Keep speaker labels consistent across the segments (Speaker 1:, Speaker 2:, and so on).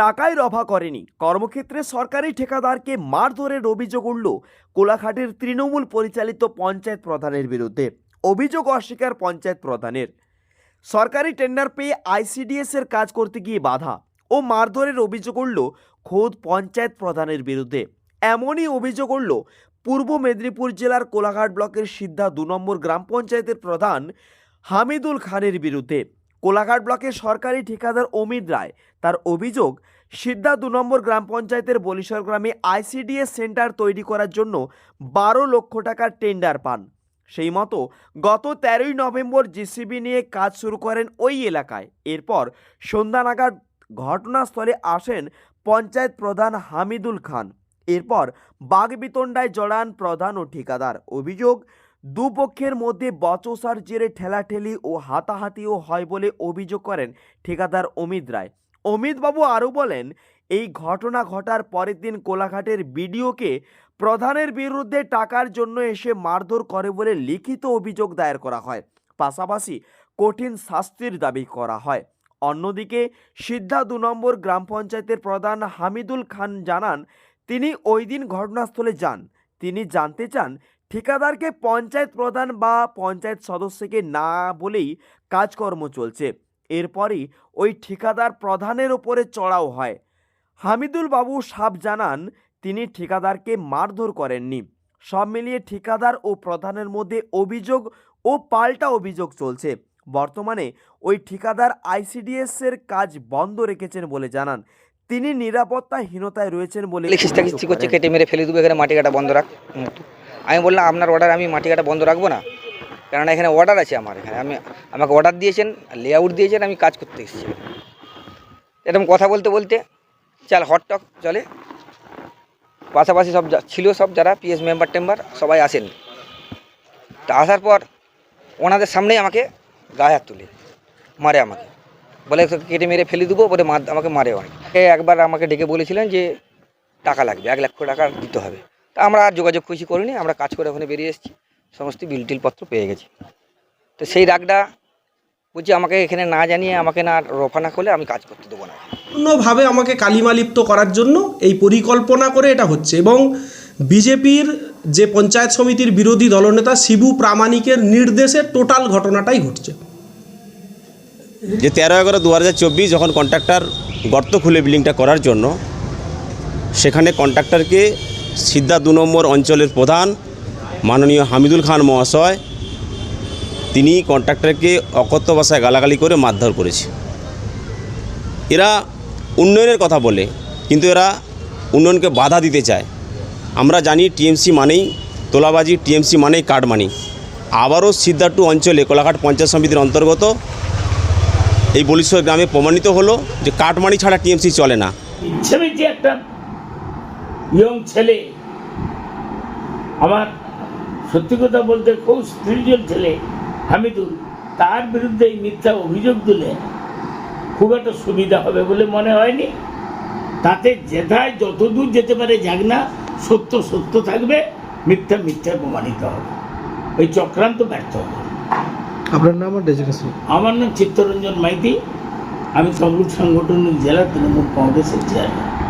Speaker 1: টাকায় রফা করেনি। কর্মক্ষেত্রে সরকারি ঠিকাদারকে মারধরের অভিযোগ উঠল কোলাঘাটের তৃণমূল পরিচালিত পঞ্চায়েত প্রধানের বিরুদ্ধে। অভিযোগ অস্বীকার পঞ্চায়েত প্রধানের। সরকারি টেন্ডার পেয়ে আইসিডিএস এর কাজ করতে গিয়ে বাধা ও মারধরের অভিযোগ উঠল খোদ পঞ্চায়েত প্রধানের বিরুদ্ধে। এমনই অভিযোগ উঠল পূর্ব মেদিনীপুর জেলার কোলাঘাট ব্লকের সিদ্ধা দু নম্বর গ্রাম পঞ্চায়েতের প্রধান হামিদুল খানের বিরুদ্ধে। কোলাঘাট ব্লকের সরকারি ঠিকাদার অমিত রায়। তার অভিযোগ সিদ্ধা দু নম্বর গ্রাম পঞ্চায়েতের বলিশর গ্রামে আইসিডিএস সেন্টার তৈরি করার জন্য বারো লক্ষ টাকার টেন্ডার পান। সেই মতো গত তেরোই নভেম্বর জিসিবি নিয়ে কাজ শুরু করেন ওই এলাকায়। এরপর সন্ধ্যা নাগাদ ঘটনাস্থলে আসেন পঞ্চায়েত প্রধান হামিদুল খান। এরপর বাগবিতণ্ডায় জড়ান প্রধান ও ঠিকাদার। অভিযোগ দুপক্ষের মধ্যে বচসার জেরে ঠেলাঠেলি ও হাতাহাতিও হয় বলে অভিযোগ করেন ঠিকাদার অমিত রায়। অমিতবাবু আরও বলেন, এই ঘটনা ঘটার পরের দিন কোলাঘাটের বিডিওকে প্রধানের বিরুদ্ধে টাকার জন্য এসে মারধর করে বলে লিখিত অভিযোগ দায়ের করা হয়। পাশাপাশি কঠিন শাস্তির দাবি করা হয়। অন্যদিকে সিদ্ধা দু নম্বর গ্রাম পঞ্চায়েতের প্রধান হামিদুল খান জানান, তিনি ওই দিন ঘটনাস্থলে যান। তিনি জানতে চান ঠিকাদারকে পঞ্চায়েত প্রধান বা পঞ্চায়েত সদস্যকে না বলেই কাজকর্ম চলছে। এরপরই ওই ঠিকাদার প্রধানের ওপরে চড়াও হয়। হামিদুল বাবু সাপ জানান তিনি ঠিকাদারকে মারধর করেননি। সব মিলিয়ে ঠিকাদার ও প্রধানের মধ্যে অভিযোগ ও পাল্টা অভিযোগ চলছে। বর্তমানে ওই ঠিকাদার আইসিডিএস এর কাজ বন্ধ রেখেছেন বলে জানান। তিনি নিরাপত্তাহীনতায় রয়েছেন বলে
Speaker 2: করছে কেটে মেরে ফেলে দেবো এখানে মাটি কাটা বন্ধ রাখ। আমি বললাম, আপনার অর্ডার আমি মাটি কাটা বন্ধ রাখব না। কেননা এখানে অর্ডার আছে আমার, এখানে আমি, আমাকে অর্ডার দিয়েছেন লেআউট দিয়েছেন, আমি কাজ করতে এসেছি। এরকম কথা বলতে বলতে, চাল হটটক চলে। পাশাপাশি সব ছিল সব যারা পিএস মেম্বার টেম্বার, সবাই আসেন। তা আসার পর ওনাদের সামনেই আমাকে গায়ে হাত তুলে, মারে আমাকে। বলে কেটে মেরে ফেলে দেবো, বলে মার আমাকে মারে অনেক। একবার আমাকে ডেকে বলেছিলেন যে, টাকা লাগবে, এক লক্ষ টাকা দিতে হবে। তা আমরা আর যোগাযোগ খুশি করিনি আমরা কাজ করে ওখানে বেরিয়ে এসেছি। সমস্ত বিল টিলপত্র পেয়ে গেছি। তো সেই রাগটা বলছি আমাকে এখানে না জানিয়ে আমাকে না রফা না করলে আমি কাজ করতে দেবো না।
Speaker 3: সম্পূর্ণভাবে আমাকে কালিমালিপ্ত করার জন্য এই পরিকল্পনা করে এটা হচ্ছে এবং বিজেপির যে পঞ্চায়েত সমিতির বিরোধী দলনেতা শিবু প্রামাণিকের নির্দেশে টোটাল ঘটনাটাই ঘটছে।
Speaker 4: যে তেরো এগারো দু হাজার চব্বিশ যখন কন্ট্রাক্টর গর্ত খুলে বিল্ডিংটা করার জন্য সেখানে কন্ট্রাক্টরকে সিদ্ধা দু নম্বর অঞ্চলের প্রধান, মাননীয় হামিদুল খান মহাশয়। তিনি কন্ট্রাক্টরকে অকথ্য ভাষায় গালাগালি করে মারধর করেছে। এরা উন্নয়নের কথা বলে, কিন্তু এরা উন্নয়নকে বাধা দিতে চায়। আমরা জানি টিএমসি মানেই তোলাবাজি, টিএমসি মানেই কার্ড মানি। আবারও সিদ্ধাটু অঞ্চলে কোলাঘাট পঞ্চায়েত সমিতির অন্তর্গত এই বলিশ্বর গ্রামে প্রমাণিত হলো যে কাটমানি ছাড়া টিএমসি চলে না।
Speaker 5: ইয়ং ছেলে। আমার সত্যি কথা বলতে খুব স্পিরিচুয়াল ছেলে হামিদুল। তার বিরুদ্ধে এই মিথ্যা অভিযোগ দিলে খুব একটা সুবিধা হবে বলে মনে হয়নি। তাতে যেথায় যতদূর যেতে পারে যাক না সত্য সত্য থাকবে মিথ্যা মিথ্যা প্রমাণিত হবে। ওই চক্রান্ত ব্যর্থ হবে।
Speaker 6: আপনার নাম
Speaker 5: আমার নাম চিত্তরঞ্জন মাইতি। আমি তমলুক সাংগঠনিক জেলা তৃণমূল কংগ্রেসের চেয়ারম্যান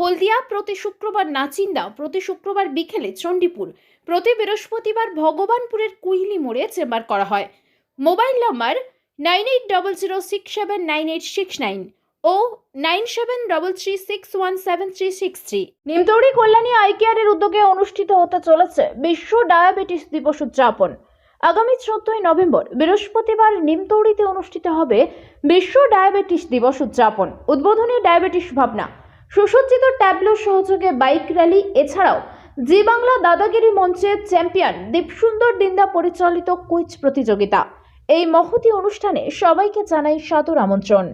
Speaker 7: হলদিয়া প্রতি শুক্রবার নাচিন্দা প্রতি শুক্রবার বিকেলে চণ্ডীপুর। প্রতি বৃহস্পতিবার ভগবানপুরের কুইলি মোড়ে চেম্বার করা হয়। Mobile number nine eight double zero six seven nine eight six nine ও nine seven double three six one seven three six three. Nimtouri Kalyani eye কেয়ারের উদ্যোগে অনুষ্ঠিত হতে চলেছে বিশ্ব ডায়াবেটিস দিবস উদযাপন। আগামী চোদ্দই নভেম্বর বৃহস্পতিবার নিমতৌড়িতে অনুষ্ঠিত হবে বিশ্ব ডায়াবেটিস দিবস উদযাপন। উদ্বোধনী ডায়াবেটিস ভাবনা। সুসজ্জিত ট্যাবলো সহযোগে বাইক র্যালি, এছাড়াও জি বাংলা দাদাগিরি মঞ্চের চ্যাম্পিয়ন দীপসুন্দর দিন্দা পরিচালিত কুইজ প্রতিযোগিতা। এই মহতি অনুষ্ঠানে সবাইকে জানাই সাদর আমন্ত্রণ।